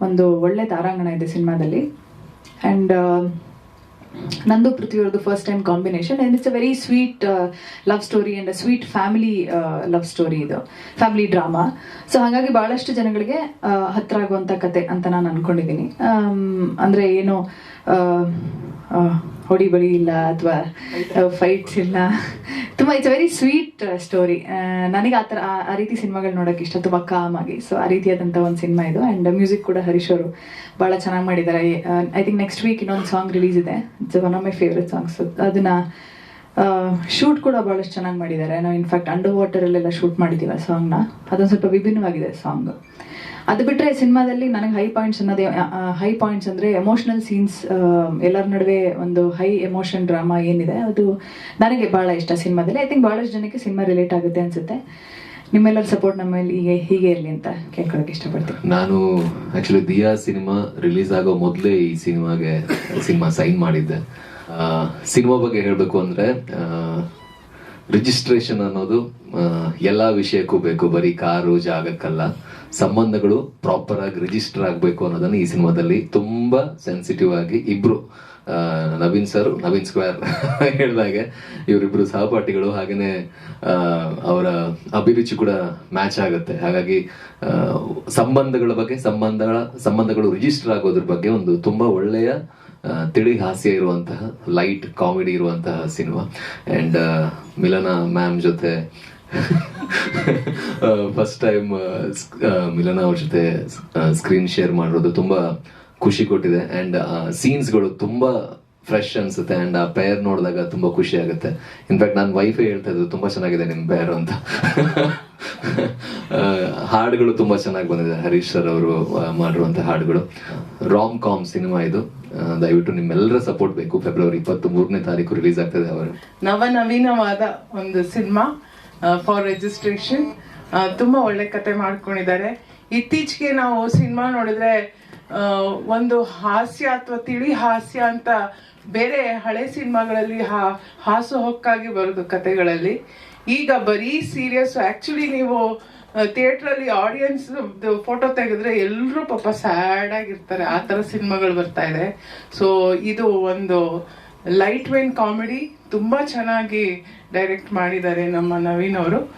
ಒಂದು ಒಳ್ಳೆ ತಾರಾಂಗಣ ಇದೆ ಸಿನಿಮಾದಲ್ಲಿ. ಆ್ಯಂಡ್ ನಂದು ಪೃಥ್ವಿಯವ್ರದ್ದು first time combination and it's a very sweet love story and a sweet family love story ಇದು. ಫ್ಯಾಮಿಲಿ ಡ್ರಾಮಾ ಸೊ ಹಾಗಾಗಿ ಭಾಳಷ್ಟು ಜನಗಳಿಗೆ ಹತ್ತಿರ ಹತ್ರ ಆಗುವಂಥ ಕತೆ ಅಂತ ನಾನು ಅನ್ಕೊಂಡಿದ್ದೀನಿ ಅಂದರೆ ಏನು ಆ, ಆ, ಹೊಡಿ ಬಳಿ ಇಲ್ಲ ಅಥವಾ ಫೈಟ್ಸ್ ಇಲ್ಲ. ತುಂಬ ಇಟ್ಸ್ ವೆರಿ ಸ್ವೀಟ್ ಸ್ಟೋರಿ ನನಗೆ ಆ ಥರ ಆ- ರೀತಿ ಸಿನಿಮಾಗಳು ನೋಡೋಕೆ ಇಷ್ಟ. ತುಂಬ ಕಾಮ್ ಆಗಿ. ಸೊ ಆ ರೀತಿಯಾದಂಥ ಒಂದು ಸಿನಿಮಾ ಇದು. ಆ್ಯಂಡ್ ಮ್ಯೂಸಿಕ್ ಕೂಡ ಹರೀಶ್ ಅವರು ಭಾಳ ಚೆನ್ನಾಗಿ ಮಾಡಿದ್ದಾರೆ ಐ ಥಿಂಕ್ ನೆಕ್ಸ್ಟ್ ವೀಕ್ ಇನ್ನೊಂದು ಸಾಂಗ್ ರಿಲೀಸ್ ಇದೆ. It's one of my favourite songs ಅದನ್ನ ಶೂಟ್ ಕೂಡ ಭಾಳಷ್ಟು ಚೆನ್ನಾಗಿ ಮಾಡಿದ್ದಾರೆ ನಾವು ಇನ್ಫ್ಯಾಕ್ಟ್ ಅಂಡರ್ ವಾಟರಲ್ಲೆಲ್ಲ ಶೂಟ್ ಮಾಡಿದ್ದೀವಿ ಆ ಸಾಂಗ್ನ ಅದೊಂದು ಸ್ವಲ್ಪ ವಿಭಿನ್ನವಾಗಿದೆ ಸಾಂಗ್ ಅದು ಬಿಟ್ಟರೆ ಸಿನಿಮಾದಲ್ಲಿ ನನಗೆ ಹೈ ಪಾಯಿಂಟ್ಸ್ ಅನ್ನೋದೇ ಹೈ ಪಾಯಿಂಟ್ಸ್ ಅಂದರೆ ಎಮೋಷನಲ್ ಸೀನ್ಸ್ ಎಲ್ಲರ ನಡುವೆ ಒಂದು ಹೈ ಎಮೋಷನ್ ಡ್ರಾಮಾ ಏನಿದೆ, ಅದು ನನಗೆ ಭಾಳ ಇಷ್ಟ ಸಿನಿಮಾದಲ್ಲಿ. ಐ ಥಿಂಕ್ ಭಾಳಷ್ಟು ಜನಕ್ಕೆ ಸಿನಿಮಾ ರಿಲೇಟ್ ಆಗುತ್ತೆ ಅನಿಸುತ್ತೆ. ನಿಮ್ಮೆಲ್ಲರ ಸಪೋರ್ಟ್ ನಮ್ಮಲ್ಲಿ ಹೀಗೆ ಹೀಗೆ ಇರಲಿ ಅಂತ ಕೇಳ್ಕೊಳಕ್ಕೆ ಇಷ್ಟಪಡ್ತೀನಿ. ನಾನು ಆ್ಯಕ್ಚುಲಿ ದಿಯಾ ಸಿನಿಮಾ ರಿಲೀಸ್ ಆಗೋ ಮೊದಲೇ ಈ ಸಿನಿಮಾಗೆ, ಸಿನಿಮಾ ಸೈನ್ ಮಾಡಿದ್ದೆ. ಸಿನಿಮಾ ಬಗ್ಗೆ ಹೇಳಬೇಕು ಅಂದ್ರೆ ರಿಜಿಸ್ಟ್ರೇಷನ್ ಅನ್ನೋದು ಎಲ್ಲ ವಿಷಯಕ್ಕೂ ಬೇಕು. ಬರೀ ಕಾರು, ಜಾಗಕ್ಕಲ್ಲ. ಸಂಬಂಧಗಳು ಪ್ರಾಪರ್ ಆಗಿ ರಿಜಿಸ್ಟರ್ ಆಗಬೇಕು ಅನ್ನೋದನ್ನ ಈ ಸಿನಿಮಾದಲ್ಲಿ ತುಂಬಾ ಸೆನ್ಸಿಟಿವ್ ಆಗಿ ಇಬ್ರು ನವೀನ್ ಸರ್ ನವೀನ್ ಸ್ಕ್ವೇರ್ ಹೇಳಿದಾಗೆ ಇವರಿಬ್ರು ಸಹಪಾಠಿಗಳು ಹಾಗೇನೆ ಅವರ ಅಭಿರುಚಿ ಕೂಡ ಮ್ಯಾಚ್ ಆಗುತ್ತೆ. ಹಾಗಾಗಿ ಸಂಬಂಧಗಳ ಬಗ್ಗೆ, ಸಂಬಂಧಗಳ, ಸಂಬಂಧಗಳು ರಿಜಿಸ್ಟರ್ ಆಗೋದ್ರ ಬಗ್ಗೆ ಒಂದು ತುಂಬಾ ಒಳ್ಳೆಯ ತಿಳಿ ಹಾಸ್ಯ ಇರುವಂತಹ ಲೈಟ್ ಕಾಮಿಡಿ ಇರುವಂತಹ ಸಿನಿಮಾ ಆ್ಯಂಡ್ ಮಿಲನ ಮ್ಯಾಮ್ ಜೊತೆ ಫಸ್ಟ್ ಟೈಮ್ ಮಿಲನ ಅವ್ರ ಜೊತೆ ಸ್ಕ್ರೀನ್ ಶೇರ್ ಮಾಡಿರೋದು ತುಂಬ ಖುಷಿ ಕೊಟ್ಟಿದೆ. ಆ್ಯಂಡ್ ಸೀನ್ಸ್ಗಳು ತುಂಬ ಫ್ರೆಶ್ ಅನ್ಸುತ್ತೆ. ಆ್ಯಂಡ್ ಆ ಪೇರ್ ನೋಡಿದಾಗ ತುಂಬ ಖುಷಿ ಆಗುತ್ತೆ. ಇನ್ಫ್ಯಾಕ್ಟ್ ನನ್ನ ವೈಫೇ ಹೇಳ್ತಾ ಇದ್ದು ತುಂಬ ಚೆನ್ನಾಗಿದೆ ನಿಮ್ಮ ಪೇರ್ ಅಂತ. ಹಾಡುಗಳು ತುಂಬಾ ಚೆನ್ನಾಗಿ ಬಂದಿದೆ. ಹರೀಶ್ ಸರ್ ಅವರು ಮಾಡಿರುವಂತ ಹಾಡುಗಳು. ರಾಮ್ ಕಾಮ್ ಸಿನಿಮಾ ಇದು. ದಯವಿಟ್ಟು ನಿಮ್ಮೆಲ್ಲರ ಸಪೋರ್ಟ್ ಬೇಕು. ಫೆಬ್ರವರಿ ಇಪ್ಪತ್ತ್ ಮೂರನೇ ತಾರೀಕು ರಿಲೀಸ್ ಆಗ್ತದೆ ಅವರು. ನವನವೀನವಾದ ಒಂದು ಸಿನಿಮಾ ಫಾರ್ ರಿಜಿಸ್ಟ್ರೇಷನ್ ತುಂಬಾ ಒಳ್ಳೆ ಕತೆ ಮಾಡ್ಕೊಂಡಿದ್ದಾರೆ. ಇತ್ತೀಚೆಗೆ ನಾವು ಸಿನಿಮಾ ನೋಡಿದ್ರೆ ಒಂದು ಹಾಸ್ಯ ಅಥವಾ ತಿಳಿ ಹಾಸ್ಯ ಅಂತ ಬೇರೆ ಹಳೆ ಸಿನಿಮಾಗಳಲ್ಲಿ ಹಾ, ಹಾಸು ಹೊಕ್ಕಾಗಿ ಬರೋದು ಕತೆಗಳಲ್ಲಿ. ಈಗ ಬರೀ ಸೀರಿಯಸ್ ಆಕ್ಚುಲಿ ನೀವು ಥಿಯೇಟರ್ ಅಲ್ಲಿ ಆಡಿಯನ್ಸ್ ಫೋಟೋ ತೆಗೆದ್ರೆ ಎಲ್ಲರೂ ಪಾಪ ಸ್ಯಾಡ್ ಆಗಿರ್ತಾರೆ. ಆ ತರ ಸಿನಿಮಾಗಳು ಬರ್ತಾ ಇದೆ. ಸೊ ಇದು ಒಂದು ಲೈಟ್ ವೇನ್ ಕಾಮಿಡಿ ತುಂಬಾ ಚೆನ್ನಾಗಿ ಡೈರೆಕ್ಟ್ ಮಾಡಿದ್ದಾರೆ ನಮ್ಮ ನವೀನ್ ಅವರು.